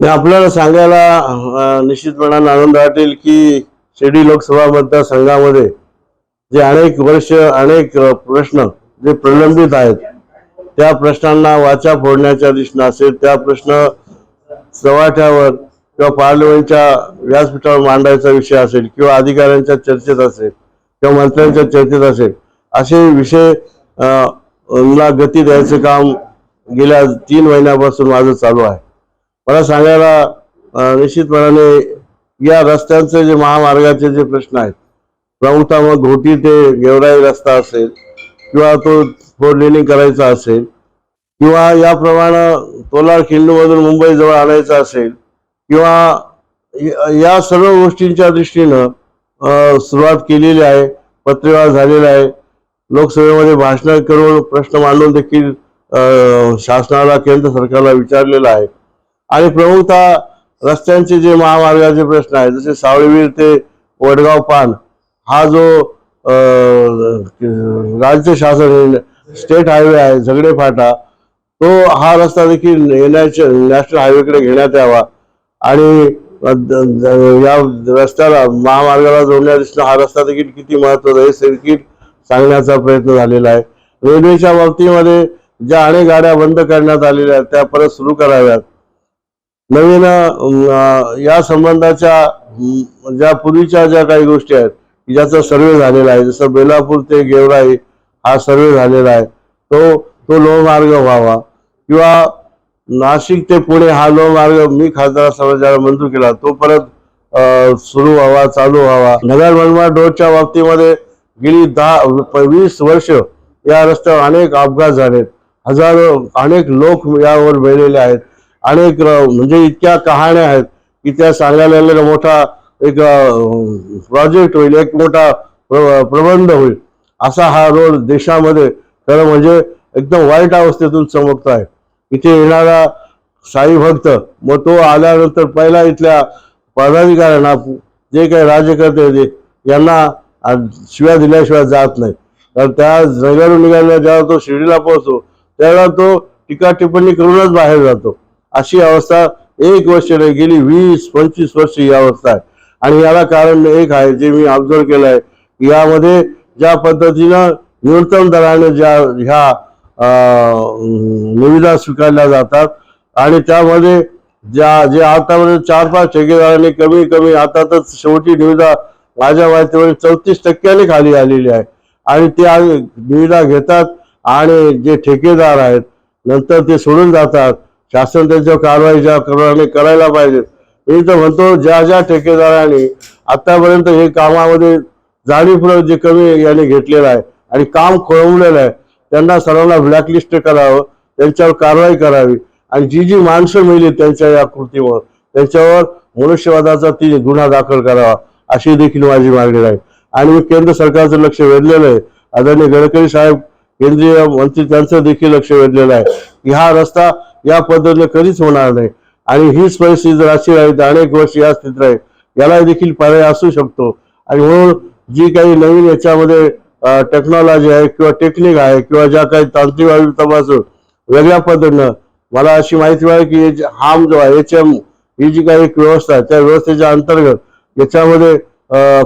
आणि आपल्याला सांगायला अं, निश्चितपणाने आनंद वाटेल की शिर्डी लोकसभा मतदारसंघामध्ये जे अनेक वर्ष अनेक प्रश्न जे प्रलंबित आहेत त्या प्रश्नांना वाचा फोडण्याच्या दिशेनं असेल त्या प्रश्न चव्हाट्यावर किंवा पार्लमेंटच्या व्यासपीठावर मांडायचा विषय असेल किंवा अधिकाऱ्यांच्या चर्चेत असेल किंवा मंत्र्यांच्या चर्चेत असेल असे विषय ला गती द्यायचं काम गेल्या तीन महिन्यापासून माझं चालू आहे. मला सांगायला निश्चितपणाने या रस्त्यांचे जे महामार्गाचे जे प्रश्न आहेत प्रमुखतः मग घोटी ते गेवराई रस्ता असेल किंवा तो फोर लेनिंग करायचा असेल किंवा याप्रमाणे तोलार खिंडूमधून मुंबई जवळ आणायचा असेल किंवा या- या सर्व गोष्टींच्या दृष्टीनं सुरुवात केलेली आहे पत्रव्यवहार झालेला आहे. लोकसभेमध्ये भाषण करून प्रश्न मांडून देखील शासनाला केंद्र सरकारला विचारलेला आहे. आणि प्रमुखतः रस्त्यांचे जे महामार्गाचे प्रश्न आहेत जसे सावळीवीर ते वडगाव पान हा जो राज्य शासन स्टेट हायवे आहे झगडे फाटा तो हा रस्ता देखील येण्याच्या नॅशनल हायवेकडे घेण्यात यावा. आणि या रस्त्याला महामार्गाला जोडण्या हा रस्ता देखील किती महत्त्वाचा आहे हे देखील सांगण्याचा प्रयत्न झालेला आहे. रेल्वेच्या बाबतीमध्ये ज्या अनेक गाड्या बंद करण्यात आलेल्या आहेत त्या परत सुरू कराव्यात. नवीन या संबंधाच्या ज्या पूर्वीच्या ज्या काही गोष्टी आहेत की ज्याचा सर्वे झालेला आहे जसं बेलापूर ते गेवराई हा सर्वे झालेला आहे तो तो लोहमार्ग व्हावा. किंवा नाशिक ते पुणे हा लोहमार्ग मी खासदार समाजाला मंजूर केला तो परत सुरू व्हावा चालू व्हावा. नगर मनमाड रोडच्या बाबतीमध्ये गेली दहा वीस वर्ष या रस्त्यावर अनेक अपघात झालेत. हजारो अनेक लोक यावर मेलेले आहेत. अनेक म्हणजे इतक्या कहाण्या आहेत की त्या सांगायला गेलेला मोठा एक प्रोजेक्ट होईल एक मोठा प्र- प्रबंध होईल. असा हा रोड देशामध्ये खरं म्हणजे एकदम वाईट अवस्थेतून चमकत आहे. इथे येणारा साई भक्त मग तो आल्यानंतर पहिला इथल्या पदाधिकाऱ्यांना जे काही राज्यकर्ते होते यांना शिव्या दिल्याशिवाय जात नाही. तर त्या रंगारून निघाल्या जेव्हा तो शिर्डीला पोहोचतो त्यावेळेला तो टीका टिप्पणी करूनच बाहेर जातो. अशी अवस्था एक वर्ष नाही गेली वीस पंचवीस वर्ष ही अवस्था आहे. आणि याला कारण एक आहे जे मी ऑब्झर्व केलं आहे यामध्ये ज्या पद्धतीनं न्यूनतम दराने ज्या ह्या निविदा स्वीकारल्या जातात आणि त्यामध्ये ज्या जे आतामध्ये चार पाच ठेकेदारांनी कमी कमी आता तर शेवटी निविदा माझ्या माहितीमध्ये चौतीस टक्क्याने खाली आलेली आहे. आणि ते निविदा घेतात आणि जे ठेकेदार आहेत नंतर ते सोडून जातात. शासन त्यांच्यावर कारवाई ज्या कारवाई करायला पाहिजे. मी तर म्हणतो ज्या ज्या ठेकेदारांनी आतापर्यंत हे कामामध्ये जाणीवपूर्वक जे कमी याने घेतलेलं आहे आणि काम खोळवलेलं आहे त्यांना सर्वांना ब्लॅकलिस्ट करावं त्यांच्यावर कारवाई करावी. आणि जी जी माणसं मिळली त्यांच्या या कृतीवर त्यांच्यावर मनुष्यवादाचा ती गुन्हा दाखल करावा अशी देखील माझी मागणी आहे. आणि मी केंद्र सरकारचं लक्ष वेधलेलं आहे. आदरणीय गडकरी साहेब केंद्रीय मंत्री त्यांचं देखील लक्ष वेधलेलं आहे. की हा रस्ता या पद्धतीने कधीच होणार नाही. आणि हीच परिस्थिती जर अशी राहील तर अनेक वर्ष या स्थितीत राहील. याला देखील पर्याय असू शकतो. आणि म्हणून जी काही नवीन याच्यामध्ये टेक्नॉलॉजी आहे किंवा टेक्निक आहे किंवा ज्या काही तांत्रिक बाबी तपासून वेगळ्या पद्धतीनं मला अशी माहिती मिळाली की हे जे हाम जो आहे एच एम ही जी काही एक व्यवस्था आहे त्या व्यवस्थेच्या अंतर्गत याच्यामध्ये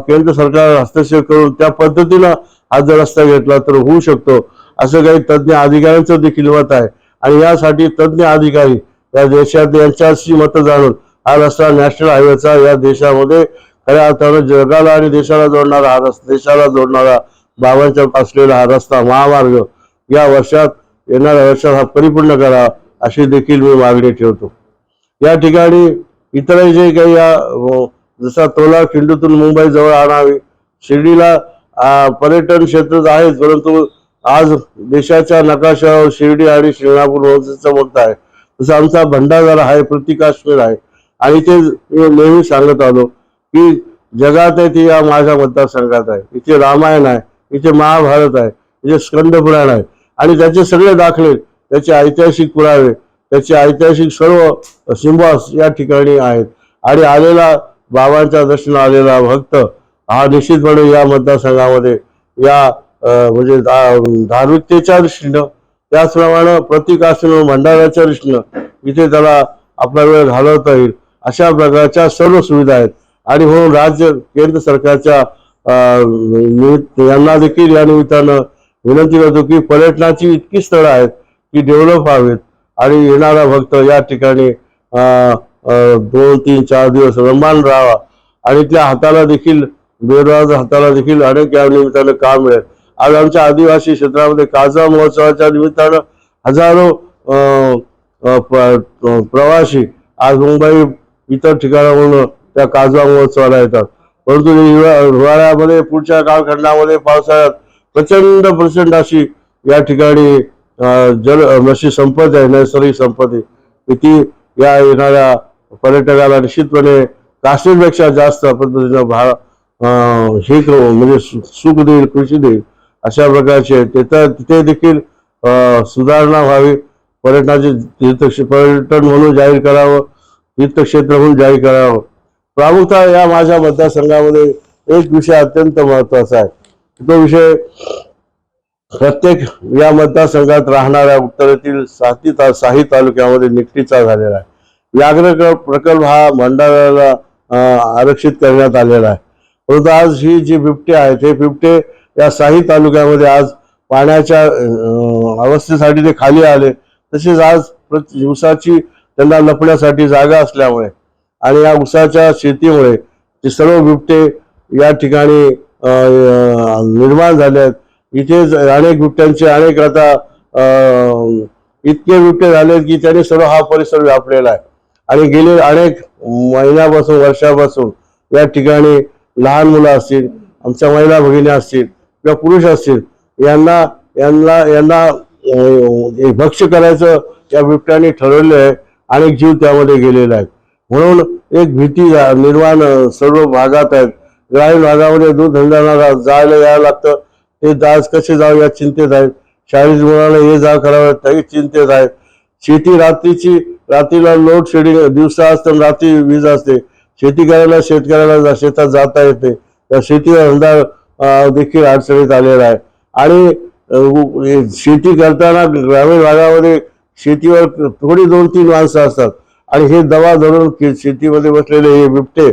केंद्र सरकार हस्तक्षेप करून त्या पद्धतीनं हा जर रस्ता घेतला तर होऊ शकतो. असं काही तज्ज्ञ अधिकाऱ्यांचं देखील मत आहे. आणि यासाठी तज्ज्ञ अधिकारी या देशात यांच्याशी मतं जाणून हा रस्ता नॅशनल हायवेचा या देशामध्ये खऱ्या अर्थानं जगाला आणि देशाला जोडणारा हा रस्ता देशाला जोडणारा बाबांच्या असलेला हा रस्ता महामार्ग या वर्षात येणाऱ्या वर्षात हा परिपूर्ण करा अशी देखील मी मागणी ठेवतो. या ठिकाणी इतरही जे काही या जसा तोला खिंडूतून मुंबई जवळ आणावी शिर्डीला पर्यटन क्षेत्र आहेच परंतु आज देशाच्या नकाशावर शिर्डी आणि शिंगणापूर बहुत वक्त आहे. जसं आमचा भंडारा आहे प्रतिकाश्मीर आहे. आणि ते नेहमी सांगत आलो की जगात आहे ती या माझ्या मतदारसंघात आहे. इथे रामायण आहे इथे महाभारत आहे इथे स्कंद पुराण आहे. आणि त्याचे सगळे दाखले त्याचे ऐतिहासिक पुरावे त्याचे ऐतिहासिक सर्व सिंबॉस या ठिकाणी आहेत. आणि आलेला बाबांच्या दर्शन आलेला भक्त हा निश्चितपणे या मतदारसंघामध्ये या म्हणजे धा- धार्मिकतेच्या दृष्टीनं त्याचप्रमाणे प्रतीक असणं दृष्टीनं इथे त्याला आपला वेळ घालवता येईल. अशा प्रकारच्या सर्व सुविधा आहेत. आणि म्हणून राज्य केंद्र सरकारच्या निमित्त यांना देखील या निमित्तानं विनंती करतो की पर्यटनाची इतकी स्थळं आहेत की डेव्हलप व्हावेत. आणि येणारा भक्त या ठिकाणी दोन तीन चार दिवस रमान राहावा. आणि त्या हाताला देखील बेरोजगार हाताला देखील अनेक या निमित्तानं काम मिळेल. आज आमच्या आदिवासी क्षेत्रामध्ये काजा महोत्सवाच्या निमित्तानं हजारो प- प्रवासी आज मुंबई इतर ठिकाणावरून त्या काजवा महोत्सवाला येतात. परंतु हिवा- हिवाळ्यामध्ये पुढच्या कालखंडामध्ये पावसाळ्यात प्रचंड प्रचंड अशी या ठिकाणी जल अशी संपत्ती आहे नैसर्गिक संपत्ती की ती या येणाऱ्या पर्यटकाला निश्चितपणे काश्मीरपेक्षा जास्त पद्धतीनं भा हे करू- म्हणजे सुख देईल खुशी देईल अशा प्रकारचे तिथं तिथे देखील सुधारणा व्हावी. पर्यटनाचे तीर्थक्ष पर्यटन म्हणून जाहीर करावं तीर्थक्षेत्र म्हणून जाहीर करावं. प्रामुख्याने या माझ्या मतदारसंघामध्ये एक विषय अत्यंत महत्त्वाचा आहे. तो विषय प्रत्येक या मतदारसंघात राहणाऱ्या उत्तरेतील साती ता साही तालुक्यामध्ये निकटीचा झालेला आहे. व्याघ्र क- प्रकल्प हा मंडळाला आरक्षित करण्यात आलेला आहे. परंतु आज ही जी बिबटे आहेत हे बिबटे या साही तालुक्यामध्ये आज पाण्याच्या अवस्थेसाठी ते खाली आले. तसेच आज प्रत- ऊसाची त्यांना लपण्यासाठी जागा असल्यामुळे आणि या ऊसाच्या शेतीमुळे ते सर्व बिबटे या ठिकाणी निर्माण झाले आहेत. इथे ज- अनेक बिबट्यांचे अनेक आता इतके बिबटे झाले की त्यांनी सर्व हा परिसर व्यापलेला आहे. आणि गेले अनेक महिन्यापासून वर्षापासून या ठिकाणी लहान मुलं असतील आमच्या महिला भगिनी असतील किंवा पुरुष असतील यांना यांना यांना भक्ष हे भक्ष्य करायचं या बिबट्याने ठरवलं आहे अनेक जीव त्यामध्ये गेलेला आहे. म्हणून एक भीती निर्माण सर्व भागात आहेत. ग्रामीण भागामध्ये दूध धंदा जायला यायला लागतं. ते दास कसे जावं या चिंतेत आहेत. शाळेत मुलांना ये जा करावं त्याही चिंतेत आहेत. शेती रात्रीची रात्रीला लोड शेडिंग दिवसा असतं रात्री वीज असते. शेती करायला शेतकऱ्याला जा- शेतात जाता येते. त्या शेतीचा धंदा देखील अडचणीत आलेला आहे. आणि शेती करताना ग्रामीण भागामध्ये शेतीवर थोडी दोन तीन माणसं असतात. आणि हे दवा धरून शेतीमध्ये बसलेले हे बिबटे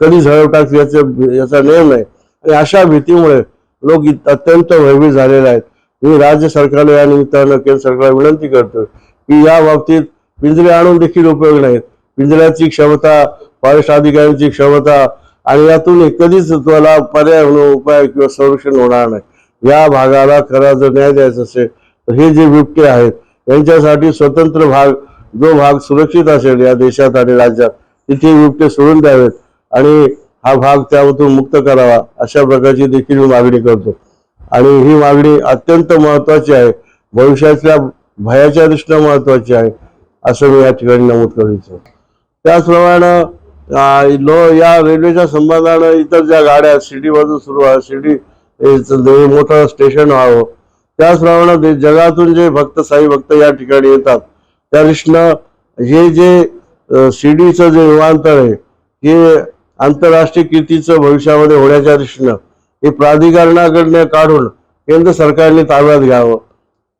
कधी झळप याचं याचा नेम नाही. आणि अशा भीतीमुळे लोक अत्यंत भयभीत झालेले आहेत. मी राज्य सरकारला या निमित्तानं केंद्र सरकारला विनंती करतो की या बाबतीत पिंजरे आणून देखील उपयोग नाहीत. पिंजऱ्याची क्षमता फॉरेस्ट अधिकाऱ्यांची क्षमता आणि यातून कधीच तुम्हाला पर्याय म्हणून उपाय किंवा संरक्षण होणार नाही. या भागाला खरा जर न्याय द्यायचा असेल तर हे जे बिबटे आहेत यांच्यासाठी स्वतंत्र भाग जो भाग सुरक्षित असेल या देशात आणि राज्यात तिथे बिबटे सोडून द्यावेत. आणि हा भाग त्यामधून मुक्त करावा अशा प्रकारची देखील मी मागणी करतो. आणि ही मागणी अत्यंत महत्वाची आहे. भविष्यातल्या भयाच्या दृष्टीनं महत्वाची आहे असं मी या ठिकाणी नमूद करू इच्छितो. त्याचप्रमाणे लो या रेल्वेच्या संबंधानं इतर ज्या गाड्या शिर्डी मधून सुरू आहे शिर्डी मोठं स्टेशन व्हावं हो. त्याचप्रमाणे जगातून जे भक्त साई भक्त या ठिकाणी येतात त्या दृष्टीनं हे जे शिर्डीचं जे विमानतळ आहे हे आंतरराष्ट्रीय कीर्तीचं भविष्यामध्ये होण्याच्या दृष्टीनं हे प्राधिकरणाकडनं काढून केंद्र सरकारने ताब्यात घ्यावं.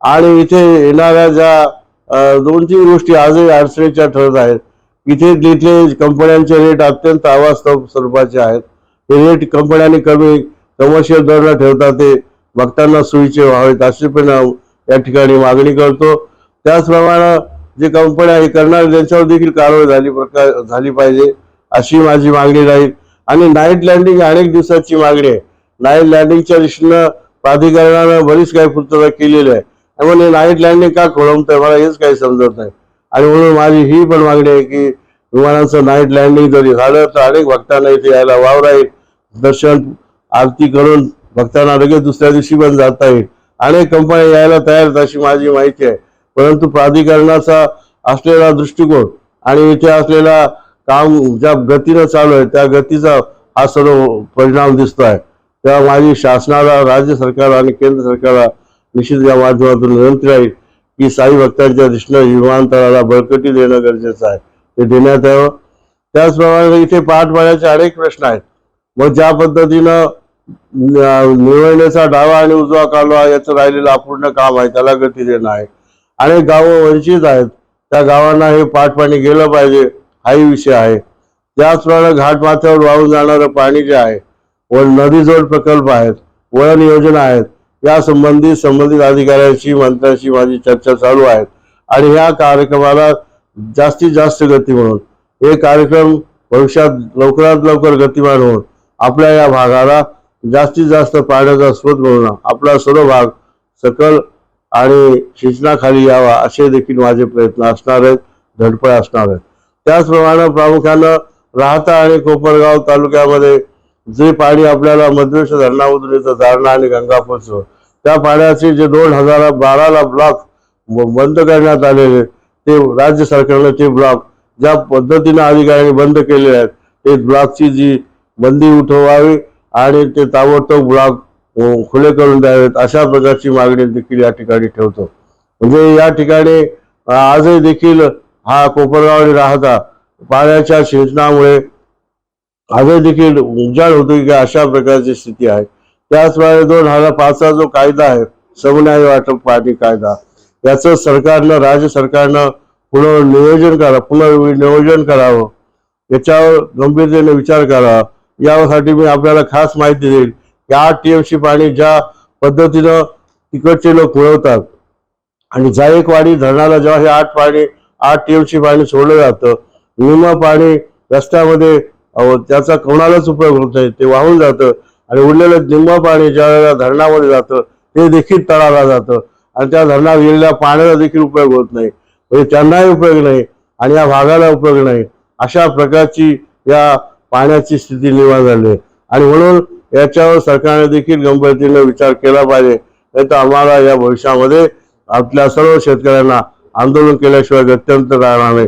आणि इथे येणाऱ्या ज्या दोन तीन गोष्टी आजही अडचणीच्या ठरत आहेत इथे तिथले कंपन्यांचे रेट अत्यंत अवास्तव स्वरूपाचे आहेत. हे रेट कंपन्यांनी कमी कमर्शियल दरला ठेवतात ते भक्तांना सोयीचे व्हावेत अशी पण या ठिकाणी मागणी करतो. त्याचप्रमाणे जे कंपन्या हे करणार त्यांच्यावर देखील कारवाई झाली प्रकार झाली पाहिजे अशी माझी मागणी राहील. आणि नाईट लँडिंग अनेक दिवसाची मागणी आहे. नाईट लँडिंगच्या दृष्टीनं प्राधिकरणानं बरीच काही पूर्तता केलेली आहे. त्यामुळे नाईट लँडिंग का खोळंबतंय मला हेच काही समजत नाही. आणि म्हणून माझी ही पण मागणी आहे की विमानाचं नाईट लँडिंग जरी झालं तर अनेक भक्तांना इथे यायला वाव राहील दर्शन आरती करून भक्तांना लगेच दुसऱ्या दिवशी पण जाता येईल. अनेक कंपन्या यायला तयार आहेत अशी माझी माहिती आहे. परंतु प्राधिकरणाचा असलेला दृष्टिकोन आणि इथे असलेला काम ज्या गतीनं चालू आहे त्या गतीचा हा सर्व परिणाम दिसतो आहे तेव्हा माझी शासनाला राज्य सरकार आणि केंद्र सरकारला निश्चित या माध्यमातून विनंती राहील की साई भक्तांच्या दृष्टीनं विमानतळाला बळकटी देणं गरजेचं आहे. ते देण्यात यावं. त्याचप्रमाणे इथे पाण्याचे अनेक प्रश्न आहेत. मग ज्या पद्धतीनं निवडण्याचा डावा आणि उजवा कालवा याचं राहिलेलं अपूर्ण काम आहे त्याला गती देणं आहे. अनेक गावं वंचित आहेत. त्या गावांना हे पाठपाणी गेलं पाहिजे हाही विषय आहे. त्याचप्रमाणे घाटमाथ्यावर वाहून जाणारं पाणी जे आहे व नदीजोड प्रकल्प आहेत वळण योजना आहेत. या संबंधित संबंधित अधिकाऱ्यांशी मंत्र्यांशी माझी चर्चा चालू आहे. आणि ह्या कार्यक्रमाला जास्तीत जास्त गती म्हणून हे कार्यक्रम भविष्यात लवकरात लवकर गतिमान होऊन आपल्या या भागाला जास्तीत जास्त पाण्याचा स्रोत म्हणून आपला सर्व भाग सकल आणि सिंचनाखाली यावा असे देखील माझे प्रयत्न असणार आहेत धडपड असणार आहेत. त्याचप्रमाणे प्रामुख्यानं राहता आणि कोपरगाव तालुक्यामध्ये जे पाणी आपल्याला मध्यवर्ष धरणामधून येतं आणि गंगापूरचं त्या पाण्याचे जे दोन हजार बाराला ब्लॉक बंद करण्यात आलेले ते राज्य सरकारनं ते ब्लॉक ज्या पद्धतीने अधिकाऱ्यांनी बंद केले आहेत ते ब्लॉकची जी बंदी उठवावी आणि ते ताबडतोब ब्लॉक खुले करून द्यावेत अशा प्रकारची मागणी देखील या ठिकाणी ठेवतो. म्हणजे या ठिकाणी आजही देखील हा कोपरगाव राहता पाण्याच्या सिंचनामुळे आजही देखील उजाड होतो की अशा प्रकारची स्थिती आहे. त्याचप्रमाणे दोन हजार पाचचा जो कायदा आहे समन्याय वाटप पाणी कायदा याचं सरकारनं राज्य सरकारनं पुनर्नियोजन करा पुनर्नियोजन करावं. याच्यावर गंभीरतेने विचार करावा यासाठी मी आपल्याला खास माहिती देईल की आठ टीएमसी पाणी ज्या पद्धतीनं तिकडचे लोक मिळवतात आणि जायकवाडी धरणाला जेव्हा हे आठ पाणी आठ टीएमसी पाणी सोडलं जातं निम पाणी रस्त्यामध्ये त्याचा कोणालाच उपयोग होत नाही. ते वाहून जातं आणि उरलेलं निंबा पाणी ज्या वेळेला धरणामध्ये जातं ते देखील तळाला जातं. आणि त्या धरणात गेलेल्या पाण्याला देखील उपयोग होत नाही. म्हणजे त्यांनाही उपयोग नाही आणि या भागाला उपयोग नाही. अशा प्रकारची या पाण्याची स्थिती निर्माण झाली आहे. आणि म्हणून याच्यावर सरकारने देखील गंभीरतेने विचार केला पाहिजे. नाही तर आम्हाला या भविष्यामध्ये आपल्या सर्व शेतकऱ्यांना आंदोलन केल्याशिवाय अत्यंत राहणार नाही.